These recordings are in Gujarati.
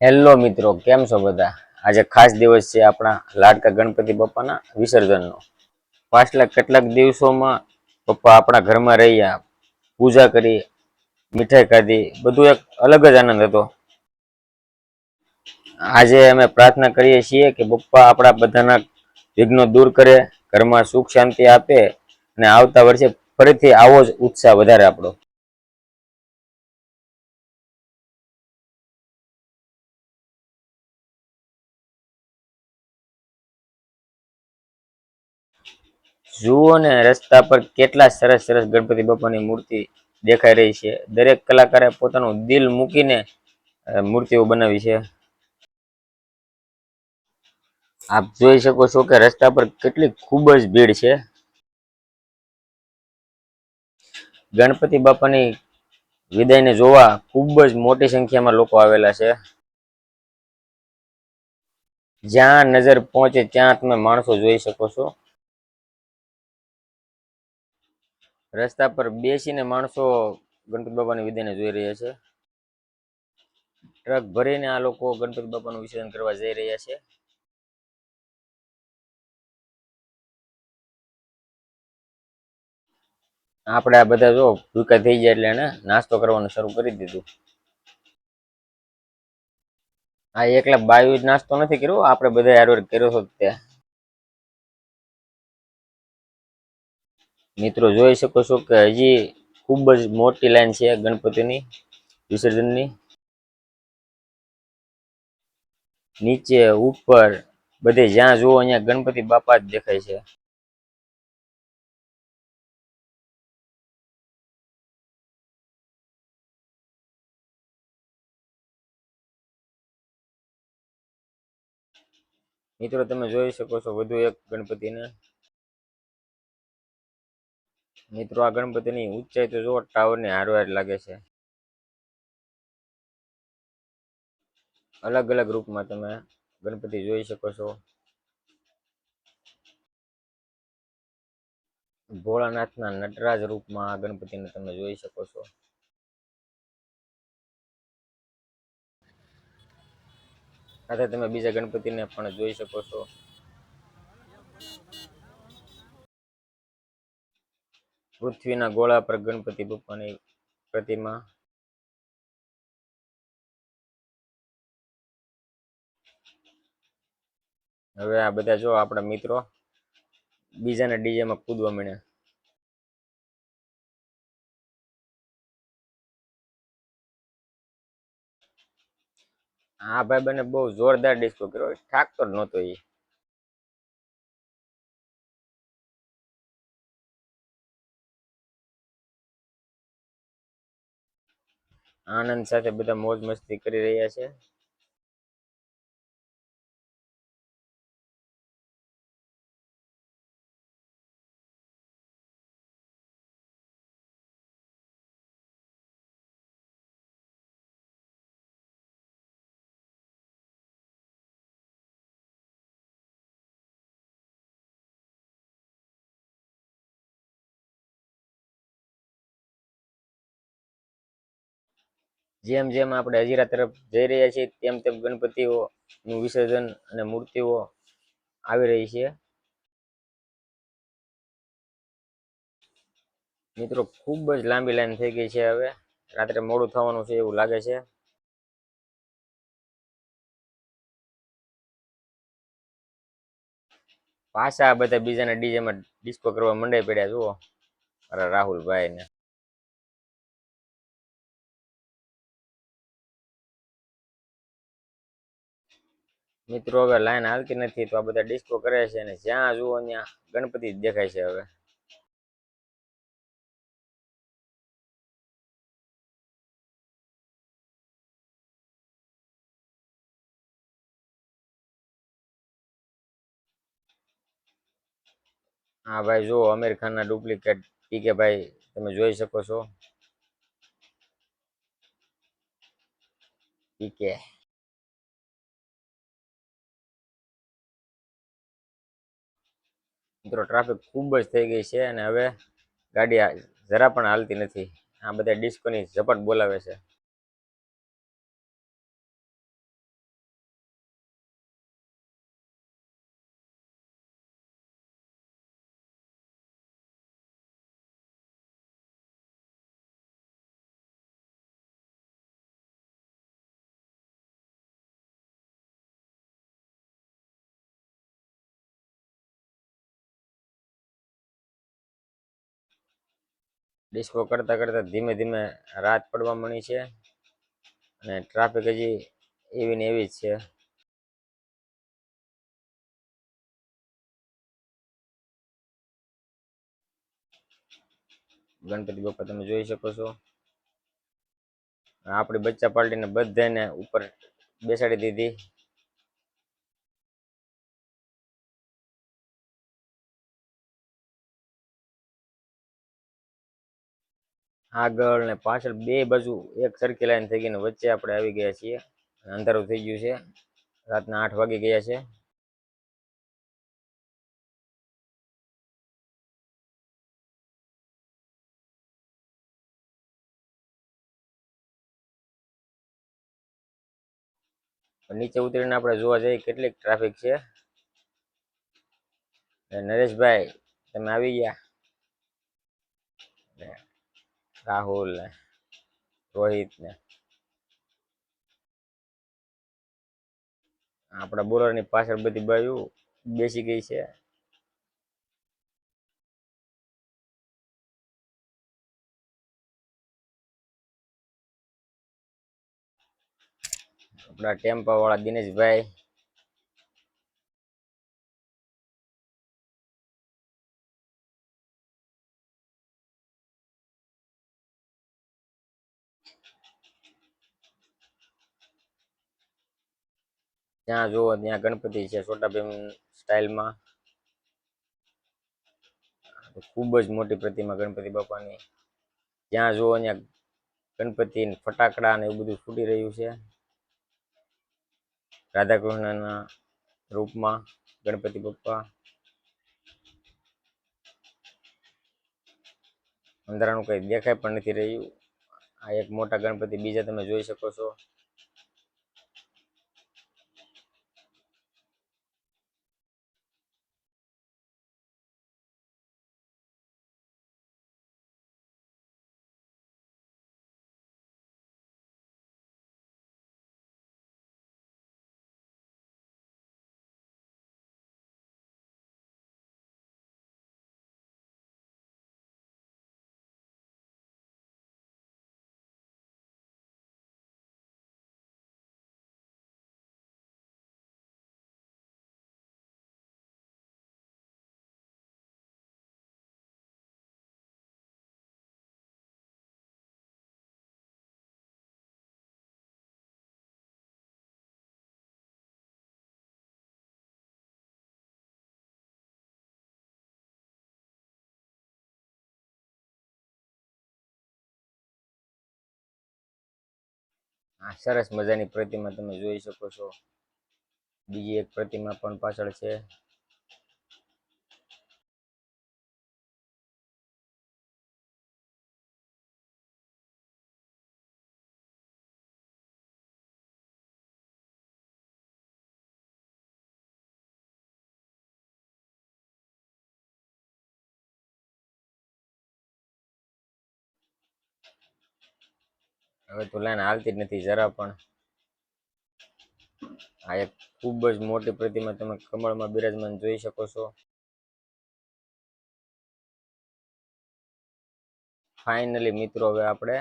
હેલો મિત્રો, કેમ છો બધા? આજે ખાસ દિવસ છે આપણા લાડકા ગણપતિ બાપાના વિસર્જનનો. પાછલા કેટલાક દિવસોમાં પપ્પા આપણા ઘરમાં રહ્યા, પૂજા કરી, મીઠાઈ ખાધી, બધું એક અલગ જ આનંદ હતો. આજે અમે પ્રાર્થના કરીએ છીએ કે પપ્પા આપણા બધાના વિઘ્નો દૂર કરે, ઘરમાં સુખ શાંતિ આપે અને આવતા વર્ષે ફરીથી આવો જ ઉત્સાહ વધારે આપણો. જુઓ ને, રસ્તા પર કેટલા સરસ સરસ ગણપતિ બાપાની મૂર્તિ દેખાઈ રહી છે. દરેક કલાકારે પોતાનું દિલ મૂકીને મૂર્તિઓ બનાવી છે. આપ જોઈ શકો છો કે રસ્તા પર કેટલી ખૂબ જ ભીડ છે. ગણપતિ બાપાની વિદાયને જોવા ખૂબ જ મોટી સંખ્યામાં લોકો આવેલા છે. જ્યાં નજર પહોંચે ત્યાં તમે માણસો જોઈ શકો છો. રસ્તા પર બેસીને માણસો ગણપતિ બાપાની વિધિને જોઈ રહ્યા છે. ટ્રક ભરીને આ લોકો ગણપતિ બાપાનું વિસર્જન કરવા જઈ રહ્યા છે. આપણે આ બધા જો ભૂકા થઈ જાય એટલે એને નાસ્તો કરવાનું શરૂ કરી દીધું. આ એકલા બાયુ નાસ્તો નથી કર્યો, આપણે બધા યાર કર્યો હતો તે મિત્રો જોઈ શકો છો કે હજી ખૂબ જ મોટી લાઈન છે ગણપતિની, વિસર્જનની. નીચે ઉપર બધે જ્યાં જુઓ અહીંયા ગણપતિ બાપા જ દેખાય છે. મિત્રો તમે જોઈ શકો છો વધુ એક ગણપતિને. મિત્રો, આ ગણપતિની ઊંચાઈ તો જુઓ, ટાવરની હારવાર લાગે છે. અલગ અલગ રૂપમાં તમે ગણપતિ જોઈ શકો છો. ભોળાનાથના નટરાજ રૂપમાં આ ગણપતિને તમે જોઈ શકો છો. સાથે તમે બીજા ગણપતિને પણ જોઈ શકો છો. પૃથ્વીના ગોળા પર ગણપતિ બાપાની પ્રતિમા. હવે આ બધા જો આપણા મિત્રો બીજાના ડીજેમાં કૂદવા મળે હા ભાઈ બને બહુ જોરદાર ડિસ્કો કર્યો. ઠાકતો નહોતો એ. આનંદ સાથે બધા મોજ મસ્તી કરી રહ્યા છે. જેમ જેમ આપણે હજીરા તરફ જઈ રહ્યા છીએ, તેમ તેમ ગણપતિઓ નું વિસર્જન અને મૂર્તિઓ આવી રહી છે. મિત્રો, ખૂબ જ લાંબી લાઈન થઈ ગઈ છે હવે. રાત્રે મોડું થવાનું છે એવું લાગે છે. પાછા બધા બીજાના ડીજેમાં ડિસ્કો કરવા મંડાઈ પડ્યા, જુઓ. અરે રાહુલભાઈ ને મિત્રો હવે લાઈન હાલતી નથી, તો આ બધા ડિસ્કો કરે છે અને જ્યાં જુઓ ત્યાં ગણપતિ જ દેખાય છે હવે. હા ભાઈ, જુઓ અમીર ખાનના ડુપ્લિકેટ પીકે ભાઈ, તમે જોઈ શકો છો. પીકે મિત્રો ટ્રાફિક ખૂબ જ થઈ ગઈ છે અને હવે ગાડી જરા પણ હાલતી નથી. આ બધા ડિસ્કોની ઝપટ બોલાવે છે. ડિસ્કો કરતા કરતા ધીમે ધીમે રાત પડવા મળી છે. અને ટ્રાફિક હજી એવી ને એવી જ છે. ગણપતિ બાપા તમે જોઈ શકો છો. આપણી બચ્ચા પાર્ટીને બધાને ઉપર બેસાડી દીધી. આગળ ને પાછળ બે બાજુ એક સરખી લાઈન થઈ ગઈ વચ્ચે આપણે આવી ગયા છીએ. અંધારું થઈ ગયું છે. રાતના આઠ વાગી ગયા છે. નીચે ઉતરીને આપણે જોવા જઈએ કેટલીક ટ્રાફિક છે. નરેશભાઈ, તમે આવી ગયા? રાહુલ ને, રોહિત ને. આપણા બોલરની પાછળ બધી બાજુ બેસી ગઈ છે. આપણા ટેમ્પા વાળા દિનેશભાઈ ત્યાં જુઓ, ત્યાં ગણપતિ છે છોટા ભીમ સ્ટાઇલમાં. ખૂબ જ મોટી પ્રતિમા ગણપતિ બાપાની. ત્યાં જુઓ, ત્યાં ગણપતિ ફટાકડા ને એવું બધું ફૂટી રહ્યું છે. રાધા કૃષ્ણના રૂપમાં ગણપતિ બાપા. અંધારાનું કઈ દેખાય પણ નથી રહ્યું. આ એક મોટા ગણપતિ, બીજા તમે જોઈ શકો છો. આ સરસ મજાની પ્રતિમા તમે જોઈ શકો છો. બીજી એક પ્રતિમા પણ પાછળ છે. હવે તો લાઈન હાલતી જ નથી જરા પણ. આ એક ખૂબ જ મોટી પ્રતિમા તમે કમળમાં બિરાજમાન જોઈ શકો છો. ફાઇનલી મિત્રો, હવે આપણે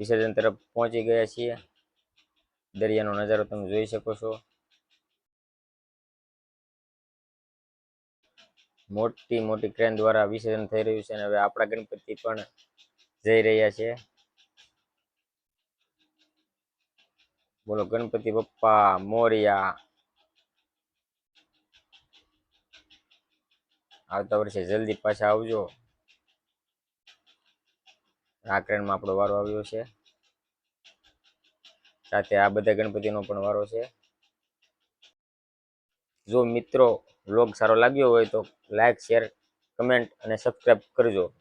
વિસર્જન તરફ પહોંચી ગયા છીએ. દરિયાનો નજારો તમે જોઈ શકો છો. મોટી મોટી ક્રેન દ્વારા વિસર્જન થઈ રહ્યું છે અને હવે આપણા ગણપતિ પણ જઈ રહ્યા છે. બોલો, ગણપતિ બપ્પા મોરિયા. આવતા વર્ષે જલ્દી પાછા આવજો. ટ્રેનમાં આપણો વારો આવ્યો છે. સાથે આ બધા ગણપતિનો પણ વારો છે. જો મિત્રો વ્લોગ સારો લાગ્યો હોય તો લાઈક શેર કમેન્ટ અને સબસ્ક્રાઈબ કરજો.